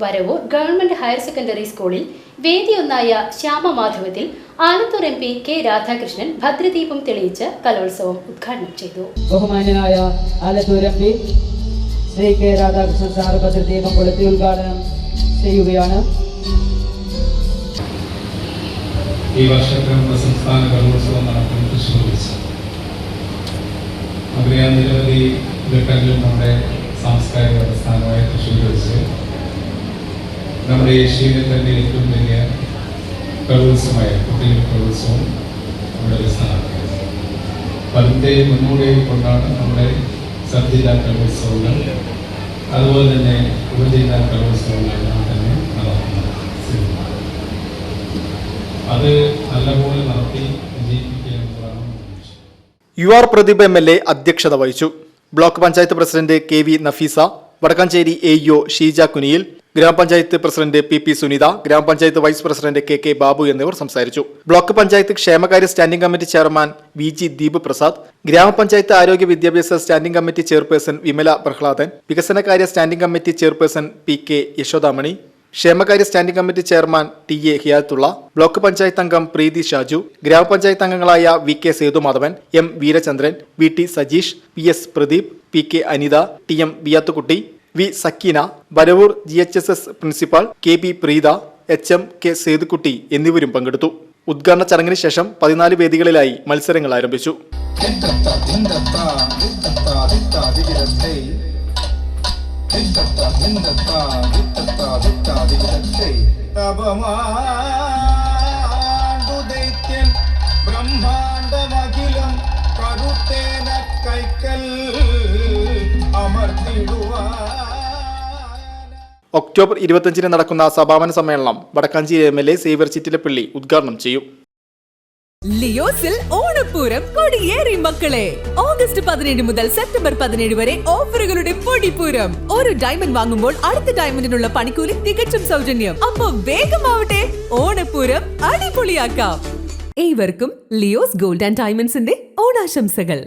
Varavoor government higher secondary സ്കൂളിൽ വേദിയൊന്നായ ശ്യാമമാധവത്തിൽ Alathur M P K Radhakrishnan ഭദ്രദീപം തെളിയിച്ച് കലോത്സവം ഉദ്ഘാടനം ചെയ്തു. ബഹുമാന്യനായ Alathur M P Shri K Radhakrishnan sir ഭദ്രദീപം കൊളുത്തി ഉദ്ഘാടനം ചെയ്യുകയാണ്. ഈ വർഷത്തെ നമ്മുടെ സംസ്ഥാന കലോത്സവം നടക്കുന്ന തൃശ്ശൂർ വെച്ച് അറിയാൻ നിരവധി ഘട്ടങ്ങളിൽ നമ്മുടെ സാംസ്കാരിക പ്രസ്ഥാനമായ തൃശ്ശൂർ വെച്ച് നമ്മുടെ ഏഷ്യയിലെ തന്നെ ഏറ്റവും വലിയ കലോത്സവമായ കുട്ടികൾ കലോത്സവം നമ്മുടെ നടക്കുന്നത് അപ്പം മുന്നോടിയായി കൊണ്ടാണ് നമ്മുടെ സബ് ജില്ലാ കലോത്സവങ്ങൾ അതുപോലെ തന്നെ ഉപജില്ലാ കലോത്സവങ്ങളെല്ലാം തന്നെ നടക്കുന്നത് അത് നല്ലപോലെ നടത്തി U R Pradeep M L A അധ്യക്ഷത വഹിച്ചു. Block panchayat president K V Nafeesa Vadakkanchery A E O Sheeja Kuniyil grama panchayat president P P Sunitha grama panchayat vice president K K Babu എന്നിവർ സംസാരിച്ചു. Block panchayat ക്ഷേമകാര്യ standing committee chairman V G Deep Prasad grama panchayat ആരോഗ്യ വിദ്യാഭ്യാസ standing committee chairperson Vimala Prahladan വികസനകാര്യ standing committee chairperson P K Yashodamani ക്ഷേമകാര്യ standing committee chairman T A Hiyathulla block panchayat അംഗം പ്രീതി ഷാജു ഗ്രാമപഞ്ചായത്ത് അംഗങ്ങളായ V K Sethumadhavan M Veerachandran V T Sajeesh P S Pradeep P K Anitha T M Viyathukutty V Sakeena Varavoor G H S S principal K B Preetha H M K Sethukutty എന്നിവരും പങ്കെടുത്തു. ഉദ്ഘാടന ചടങ്ങിന് ശേഷം പതിനാല് വേദികളിലായി മത്സരങ്ങൾ ആരംഭിച്ചു. ബ്രഹ്മാണ്ടമഖിലം കരുത്തേന കൈക്കൽ ഹിത്ത October ഇരുപത്തിയഞ്ചിന് നടക്കുന്ന സമാപന സമ്മേളനം Vadakkanchery M L A Xavier Chittilappally ഉദ്ഘാടനം ചെയ്യും. ലിയോസിൽ ഓണപ്പൂരം കൊടിയേറി മക്കളെ. ഓഗസ്റ്റ് പതിനേഴ് മുതൽ സെപ്റ്റംബർ പതിനേഴ് വരെ ഓഫറുകളുടെ പൊടിപ്പൂരം. ഒരു ഡയമണ്ട് വാങ്ങുമ്പോൾ അടുത്ത ഡയമണ്ടിനുള്ള പണിക്കൂലി തികച്ചും സൗജന്യം. അപ്പൊ വേഗമാവട്ടെ ഓണപ്പൂരം അടിപൊളിയാക്കാം. ഏവർക്കും ലിയോസ് ഗോൾഡ് ആൻഡ് ഡയമണ്ട്സിന്റെ ഓണാശംസകൾ.